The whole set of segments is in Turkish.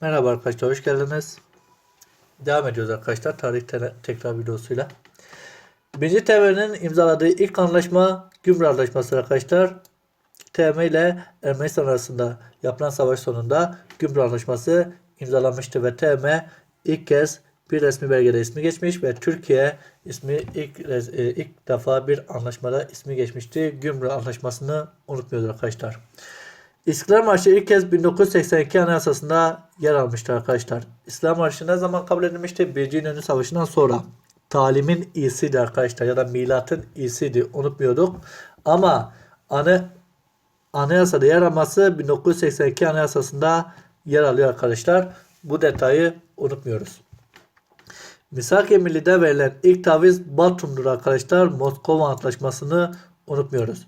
Merhaba arkadaşlar, hoş geldiniz. Devam ediyoruz arkadaşlar tarih te- tekrar videosuyla. Birinci TM'nin imzaladığı ilk anlaşma Gümrük Anlaşması arkadaşlar. TM ile Ermenistan arasında yapılan savaş sonunda Gümrük Anlaşması imzalanmıştı ve TM ilk kez bir resmi belgede ismi geçmiş ve Türkiye ismi ilk e, ilk defa bir anlaşmada ismi geçmişti. Gümrük Anlaşması'nı unutmuyoruz arkadaşlar. İstiklal Marşı ilk kez 1982 Anayasası'nda yer almıştır arkadaşlar. İstiklal Marşı ne zaman kabul edilmişti? Birinci İnönü Savaşı'ndan sonra. Talimin iyisiydi arkadaşlar ya da milatın iyisiydi unutmuyorduk. Ama anı, anayasada yer alması 1982 Anayasası'nda yer alıyor arkadaşlar. Bu detayı unutmuyoruz. Misak-ı verilen ilk taviz Batum'dur arkadaşlar. Moskova Antlaşması'nı unutmuyoruz.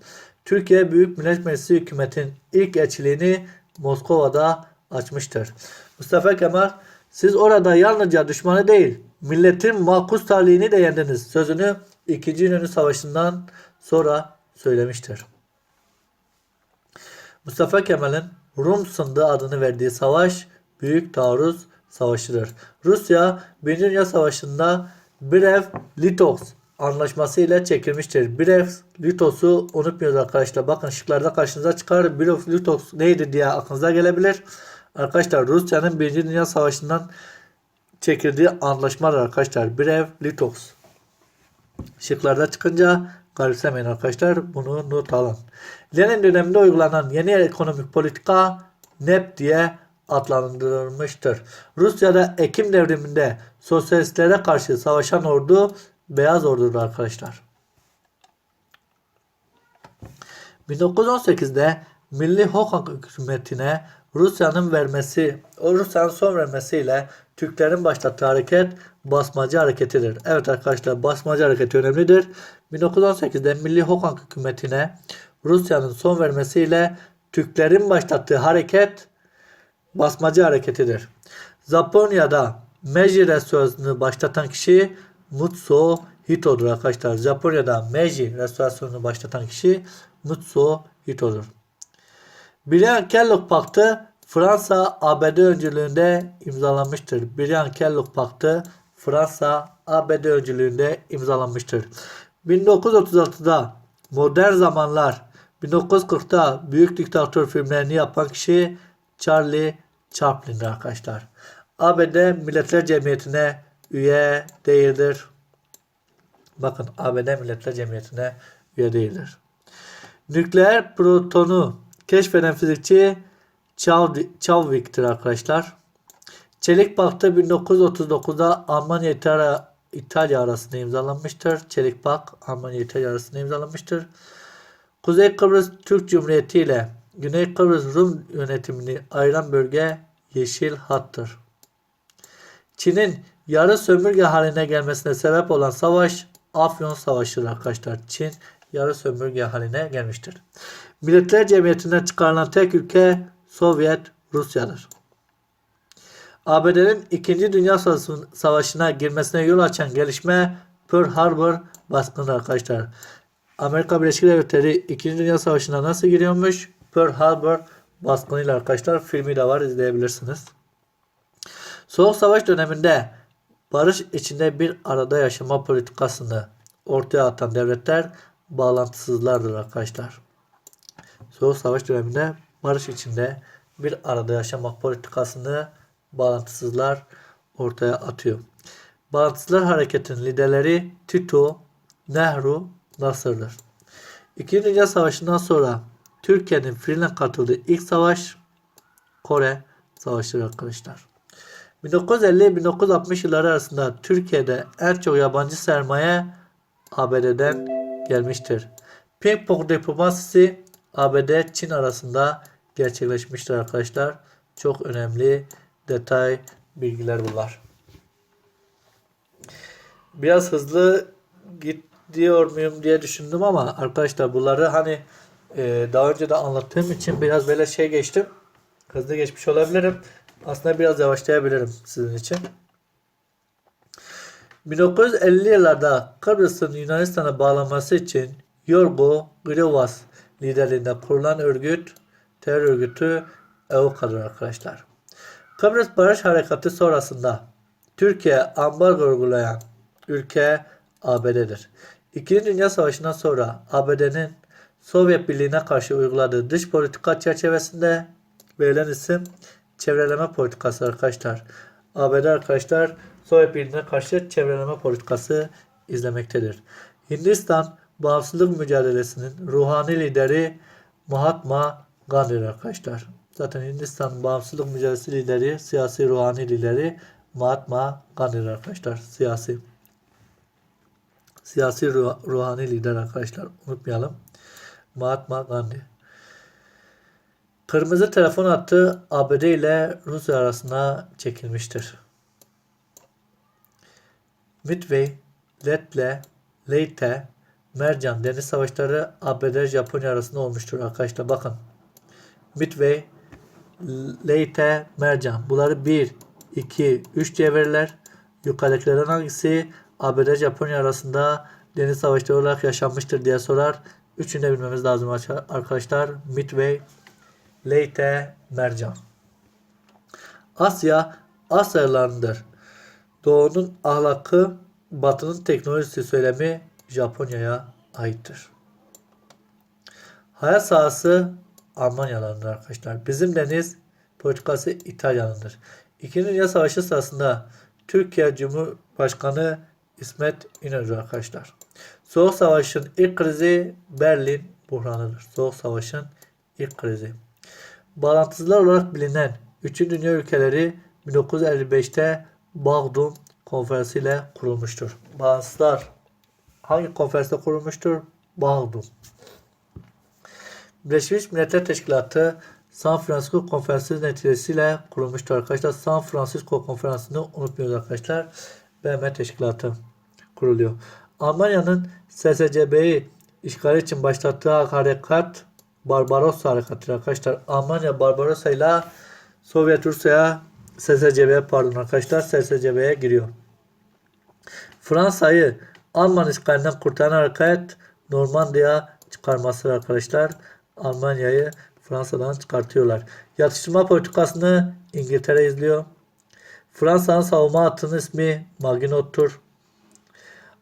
Türkiye Büyük Millet Meclisi hükümetin ilk elçiliğini Moskova'da açmıştır. Mustafa Kemal siz orada yalnızca düşmanı değil milletin makus talihini de yendiniz sözünü 2. İnönü Savaşı'ndan sonra söylemiştir. Mustafa Kemal'in Rum Sındığı adını verdiği savaş Büyük Taarruz Savaşı'dır. Rusya 1. Dünya Savaşı'nda Brev-Litovsk anlaşması ile çekilmiştir. Brev-Litovsk'u unutmuyoruz arkadaşlar. Bakın şıklarda karşınıza çıkar. Brev-Litovsk neydi diye aklınıza gelebilir. Arkadaşlar Rusya'nın 1. Dünya Savaşı'ndan çekildiği anlaşmalar arkadaşlar. Brev-Litovsk. Şıklarda çıkınca garipsemeyin arkadaşlar. Bunu not alın. Lenin döneminde uygulanan yeni ekonomik politika NEP diye adlandırılmıştır. Rusya'da Ekim devriminde sosyalistlere karşı savaşan ordu Beyaz Ordu'dur arkadaşlar. 1918'de Milli Halk hükümetine Rusya'nın vermesi, o Rusya'nın son vermesiyle Türklerin başlattığı hareket basmacı hareketidir. Evet arkadaşlar basmacı hareketi önemlidir. 1918'de Milli Halk hükümetine Rusya'nın son vermesiyle Türklerin başlattığı hareket basmacı hareketidir. Japonya'da Meiji restorasyonunu başlatan kişi Mutsuo Hito'dur arkadaşlar. Japonya'da Meiji restorasyonunu başlatan kişi Mutsuo Hito'dur. Briand-Kellogg Paktı Fransa ABD öncülüğünde imzalanmıştır. Briand-Kellogg Paktı Fransa ABD öncülüğünde imzalanmıştır. 1936'da Modern Zamanlar 1940'da Büyük Diktatör filmlerini yapan kişi Charlie Chaplin'dir arkadaşlar. ABD Milletler Cemiyeti'ne üye değildir. Bakın ABD Milletler Cemiyeti'ne üye değildir. Nükleer protonu keşfeden fizikçi Chadwick'tir arkadaşlar. Çelik Paktı 1939'da Almanya İtalya, İtalya arasında imzalanmıştır. Çelik Pak Almanya İtalya arasında imzalanmıştır. Kuzey Kıbrıs Türk Cumhuriyeti ile Güney Kıbrıs Rum yönetimini ayıran bölge Yeşil Hat'tır. Çin'in yarı sömürge haline gelmesine sebep olan savaş Afyon Savaşı'dır arkadaşlar. Çin yarı sömürge haline gelmiştir. Milletler Cemiyeti'nden çıkarılan tek ülke Sovyet Rusya'dır. ABD'nin 2. Dünya Savaşı'na girmesine yol açan gelişme Pearl Harbor baskını arkadaşlar. Amerika Birleşik Devletleri 2. Dünya Savaşı'na nasıl giriyormuş? Pearl Harbor baskınıyla arkadaşlar filmi de var izleyebilirsiniz. Soğuk Savaş döneminde barış içinde bir arada yaşama politikasını ortaya atan devletler bağlantısızlardır arkadaşlar. Soğuk Savaş döneminde barış içinde bir arada yaşamak politikasını bağlantısızlar ortaya atıyor. Bağlantısızlar hareketinin liderleri Tito, Nehru, Nasır'dır. İkinci Dünya Savaşı'ndan sonra Türkiye'nin fiilen katıldığı ilk savaş Kore Savaşı'dır arkadaşlar. 1950-1960 yılları arasında Türkiye'de en çok yabancı sermaye ABD'den gelmiştir. Ping pong diplomasisi ABD Çin arasında gerçekleşmiştir arkadaşlar. Çok önemli detay bilgiler bunlar. Biraz hızlı gidiyor muyum diye düşündüm ama arkadaşlar bunları hani e, daha önce de anlattığım için biraz böyle şey geçtim. Hızlı geçmiş olabilirim. Aslında biraz yavaşlayabilirim sizin için. 1950 yıllarda Kıbrıs'ın Yunanistan'a bağlanması için Yorgo Grivas liderliğinde kurulan örgüt terör örgütü EUKA'dır arkadaşlar. Kıbrıs Barış Harekatı sonrasında Türkiye ambargo uygulayan ülke ABD'dir. İkinci Dünya Savaşı'ndan sonra ABD'nin Sovyet Birliği'ne karşı uyguladığı dış politika çerçevesinde verilen isim çevreleme politikası arkadaşlar. ABD arkadaşlar Sovyet Birliği'ne karşı çevreleme politikası izlemektedir. Hindistan bağımsızlık mücadelesinin ruhani lideri Mahatma Gandhi arkadaşlar. Zaten Hindistan bağımsızlık mücadelesi lideri, siyasi ruhani lideri Mahatma Gandhi arkadaşlar. Siyasi siyasi ruh- ruhani lider arkadaşlar. Unutmayalım. Mahatma Gandhi. Kırmızı telefon hattı ABD ile Rusya arasında çekilmiştir. Midway, Letle, Leyte, Mercan deniz savaşları ABD Japonya arasında olmuştur arkadaşlar. Bakın. Midway, Leyte, Mercan. Bunları 1, 2, 3 diye verirler. Yukarıdakilerden hangisi ABD Japonya arasında deniz savaşları olarak yaşanmıştır diye sorar. Üçünü de bilmemiz lazım arkadaşlar. Midway, Leyte, Mercan. Asya Asyalılarındır. Doğu'nun ahlakı, Batı'nın teknolojisi söylemi Japonya'ya aittir. Hayat sahası Almanyalarındır arkadaşlar. Bizim deniz politikası İtalya'nındır. İkinci Dünya Savaşı sırasında Türkiye Cumhurbaşkanı İsmet İnönü arkadaşlar. Soğuk Savaş'ın ilk krizi Berlin buhranıdır. Soğuk Savaş'ın ilk krizi. Bağlantısızlar olarak bilinen 3. Dünya ülkeleri 1955'te Bağdum Konferansı ile kurulmuştur. Bağımsızlar hangi konferansta kurulmuştur? Bağdum. Birleşmiş Milletler Teşkilatı San Francisco Konferansı neticesiyle kurulmuştur arkadaşlar. San Francisco Konferansı'nı unutmuyoruz arkadaşlar. BM Teşkilatı kuruluyor. Almanya'nın SSCB'yi işgal için başlattığı harekat Barbarossa harekatı arkadaşlar. Almanya Barbarossa ile Sovyet Rusya'ya SSCB'ye pardon arkadaşlar SSCB'ye giriyor. Fransa'yı Alman işgalinden kurtaran hareket Normandiya çıkarması arkadaşlar. Almanya'yı Fransa'dan çıkartıyorlar. Yatıştırma politikasını İngiltere izliyor. Fransa'nın savunma hattının ismi Maginot'tur.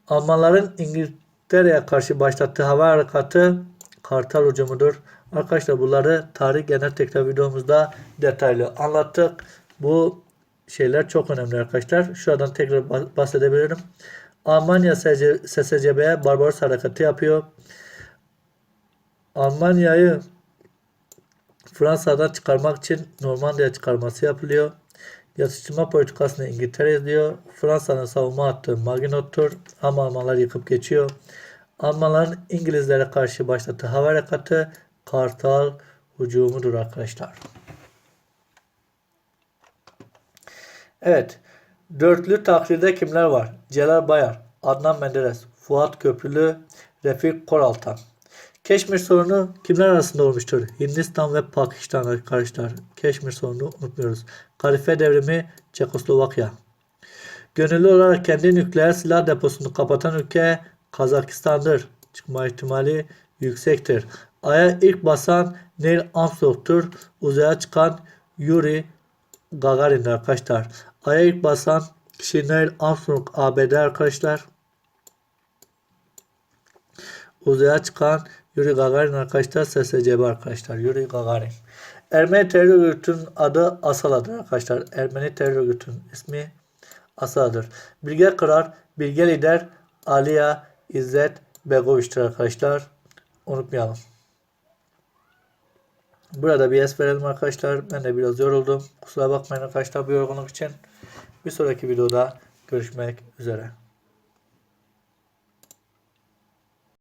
Almanların İngiltere'ye karşı başlattığı hava harekatı Kartal hücumudur. Arkadaşlar bunları tarih genel tekrar videomuzda detaylı anlattık. Bu şeyler çok önemli arkadaşlar. Şuradan tekrar bahsedebilirim. Almanya SSCB'ye Barbaros harekatı yapıyor. Almanya'yı Fransa'dan çıkarmak için Normandiya çıkarması yapılıyor. Yatıştırma politikasını İngiltere izliyor. Fransa'nın savunma hattı Maginot'tur ama Almanlar yıkıp geçiyor. Almanların İngilizlere karşı başlattığı hava harekatı Kartal hücumudur arkadaşlar. Evet. Dörtlü takdirde kimler var? Celal Bayar, Adnan Menderes, Fuat Köprülü, Refik Koraltan. Keşmir sorunu kimler arasında olmuştur? Hindistan ve Pakistan arkadaşlar. Keşmir sorunu unutmuyoruz. Kalife devrimi Çekoslovakya. Gönüllü olarak kendi nükleer silah deposunu kapatan ülke Kazakistan'dır. Çıkma ihtimali yüksektir. Ay'a ilk basan Neil Armstrong'tur. Uzaya çıkan Yuri Gagarin'dir arkadaşlar. Ay'a ilk basan kişi Neil Armstrong ABD arkadaşlar. Uzaya çıkan Yuri Gagarin arkadaşlar SSCB arkadaşlar. Yuri Gagarin. Ermeni terör örgütünün adı Asala'dır arkadaşlar. Ermeni terör örgütünün ismi Asala'dır. Bilge Kırar, Bilge Lider Aliya İzzet Begoviç'tir arkadaşlar. Unutmayalım. Burada bir es verelim arkadaşlar. Ben de biraz yoruldum. Kusura bakmayın arkadaşlar bu yorgunluk için. Bir sonraki videoda görüşmek üzere.